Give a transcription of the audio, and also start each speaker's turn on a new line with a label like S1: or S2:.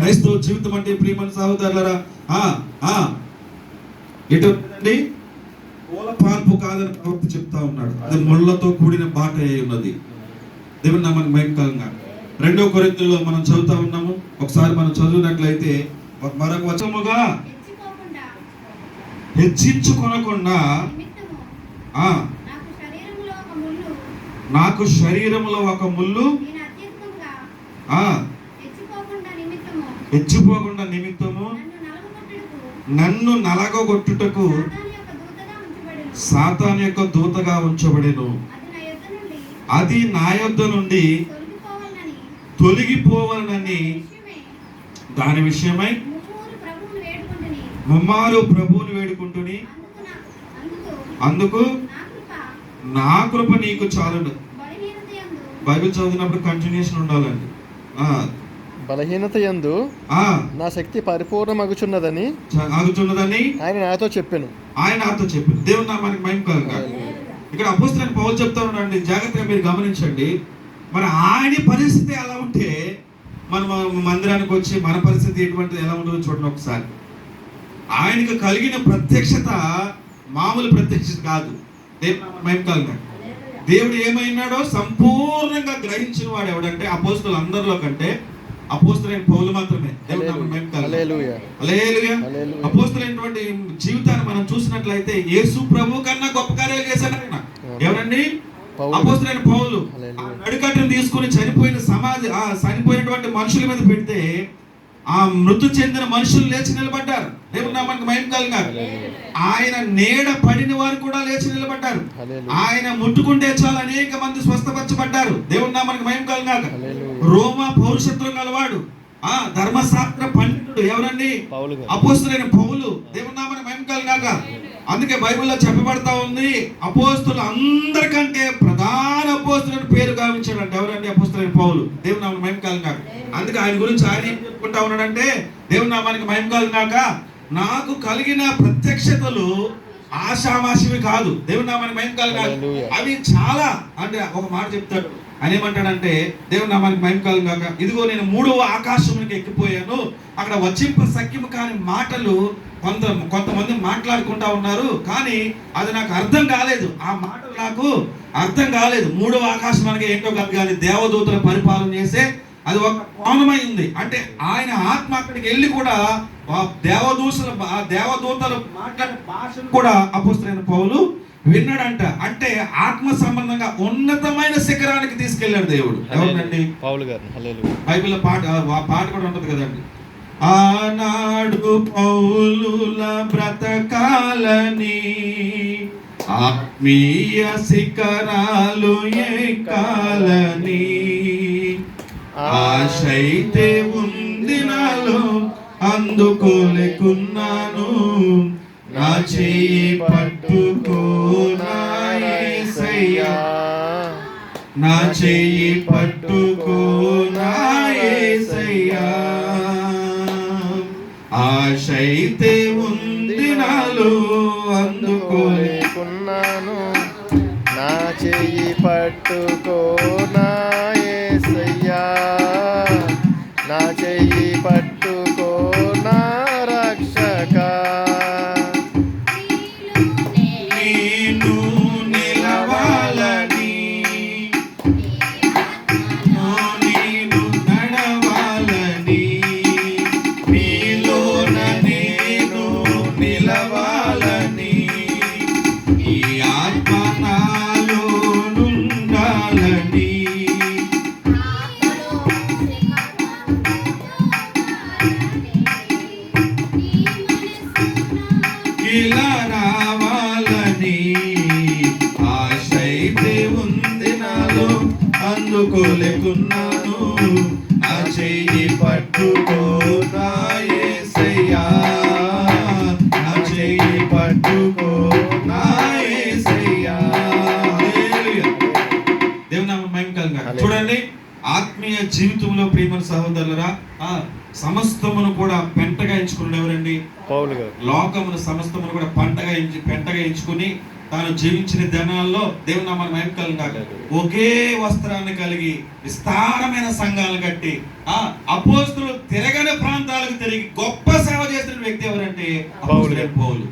S1: క్రైస్తవ జీవితం అంటే ప్రియమైన సహోదరులరా ఎటువంటి పూల పాన్పు కాదని ప్రవక్త చెప్తా ఉన్నాడు. అది ముళ్ళతో కూడిన బాట అయి ఉన్నది. దేవుని నామానికి భయంకరంగా రెండో కొరింథీయులలో మనం చదువుతా ఉన్నాము. ఒకసారి మనం చదివినట్లయితే ఒక- మరొక
S2: తెచ్చుకోకుండా
S1: హెచ్చించుకొనకుండా
S2: నాకు శరీరములో ఒక ముళ్ళు.
S1: హెచ్చిపోకుండా నిమిత్తము
S2: నన్ను
S1: నలగొట్టుటకు
S2: సాతాను యొక్క దూతగా ఉంచబడెను. అది నా యొద్ద నుండి తొలగిపోవాలని
S1: దాని విషయమై
S2: ముమ్మూరు ప్రభువును వేడుకుంటుని. అందుకు నా కృప
S1: నీకు చాలును. బైబిల్ చదివినప్పుడు కంటిన్యూషన్ ఉండాలండి.
S3: బలహీనత
S1: ఆ,
S3: నా శక్తి పరిపూర్ణమగుచున్నదని
S1: ఆగుతున్నదని
S3: ఆయన నాతో చెప్పాను.
S1: ఆయన నాతో చెప్పి దేవుని నామానికి మహిమ కలుగా ఇక్కడ అపోస్తులైన పౌలు చెప్తా ఉన్నాడండి. జాగ్రత్తగా మీరు గమనించండి. మరి ఆయన పరిస్థితి ఎలా ఉంటే మనం మందిరానికి వచ్చి మన పరిస్థితి ఎటువంటిది ఎలా ఉంటుందో చూడండి ఒకసారి. ఆయనకు కలిగిన ప్రత్యక్షత మామూలు ప్రత్యక్షత కాదు. దేవుని మహిమ కలుగా దేవుడు ఏమైనాడో సంపూర్ణంగా గ్రహించిన వాడు ఎవడంటే అపోస్తులు అందరిలో కంటే అపోస్తులైన పౌలు మాత్రమే. అపోస్తులైనటువంటి జీవితాన్ని మనం చూసినట్లయితే యేసు ప్రభు కన్నా గొప్ప కార్యాలు చేశాడు ఆయన. ఎవరండి. అపోస్తులైన పౌలు. నడికట్టును తీసుకుని చనిపోయిన సమాధి ఆ చనిపోయినటువంటి మనుషుల మీద పెడితే ఆ మృతి చెందిన మనుషులు లేచి నిలబడ్డారు. దేవుని నామానికి మహిమ కలిగారు ఆయన నీడ పడిన వారు కూడా లేచి నిలబడ్డారు. ఆయన ముట్టుకుంటే చాలు అనేక మంది స్వస్థపరచబడ్డారు. దేవుని నామానికి మహిమ కలిగాక
S3: హల్లెలూయా.
S1: రోమా పౌరుషత్వం గలవాడు ఆ ధర్మశాస్త్ర పండితుడు ఎవరండి? అపోస్తులైన పౌలు. దేవుని నామని మహిమ కలిగాక. అందుకే బైబిల్లో చెప్పబడతా ఉంది అపోస్తులు అందరికంటే ప్రధాన అపోస్తులని పేరు గావించాడంటే ఎవరండి అపోస్తులైన పౌలు? దేవుని నామని మహిమ కలిగాక. అందుకే ఆయన గురించి ఆయన ఏం చెప్పుకుంటా ఉన్నాడంటే దేవుని నామానికి మహిమ కలిగాక నాకు కలిగిన ప్రత్యక్షతలు ఆషామాషివి కాదు. దేవుని నామానికి మహిమ
S3: హల్లెలూయా.
S1: అవి చాలా అంటే ఒక మాట చెప్తాడు. ఆయన ఏమంటాడంటే దేవుని నామానికి మహిమ కలుగాక ఇదిగో నేను మూడవ ఆకాశంలోకి ఎక్కిపోయాను. అక్కడ వచ్చింప సఖ్యము కాని మాటలు కొంత కొంతమంది మాట్లాడుకుంటా ఉన్నారు. కానీ అది నాకు అర్థం కాలేదు. ఆ మాటలు నాకు అర్థం కాలేదు. మూడవ ఆకాశం అనగా ఏంటో కాదు కానీ దేవదూతల పరిపాలన చేసే అది ఒక మౌనమై ఉంది అంటే ఆయన ఆత్మ అక్కడికి వెళ్ళి కూడా ఆ దేవదూతల ఆ దేవదూతలు మాట్లాడే భాషను కూడా అపుస్తులైన పౌలు విన్నాడంట. అంటే ఆత్మ సంబంధంగా ఉన్నతమైన శిఖరానికి తీసుకెళ్ళాడు దేవుడు. ఎవరినండి?
S3: పౌలు గారు
S1: బైబిల్లో పాట ఆ పాట కూడా ఉంటుంది కదండి. ఆనాడు పౌలుల బ్రతకాలని ఆత్మీయ శిఖరాలు ఎక్కాలని అయితే ఉంది నాలో అందుకోలేకున్నాను. నా చెయ్యి పట్టుకో నా యేసయ్యా నా చెయ్యి పట్టుకో ఆశైతే ఉంది నాలో
S3: అందుకోలేకున్నాను. నా చెయ్యి పట్టుకోనా నా చెయ్యి
S1: పట్టు. ఇలా రావాలని ఆశైతే ఉంది నాలో అందుకోలేకున్నాను చెయ్యి పట్టుకో నా యేసయ్యా నా చెయ్యి పట్టుకో నా యేసయ్యా హల్లెలూయా. దేవుని మహిమ. చూడండి ఆత్మీయ జీవితంలో ప్రేమ సహోదరులరా ఆ సమస్తమును కూడా ఎవరండి
S3: పౌలు గారు.
S1: లోకమును సమస్తమును కూడా పంటగా ఎంచి పెంటగా ఎంచుకుని తాను జీవించిన దినాల్లో దేవుని నామాన్ని మహిమ ఒకే వస్త్రాన్ని కలిగి విస్తారమైన సంఘాలు కట్టి ఆ అపోస్తులు తిరగని ప్రాంతాలకు తిరిగి గొప్ప సేవ చేసిన వ్యక్తి ఎవరంటే పౌలు.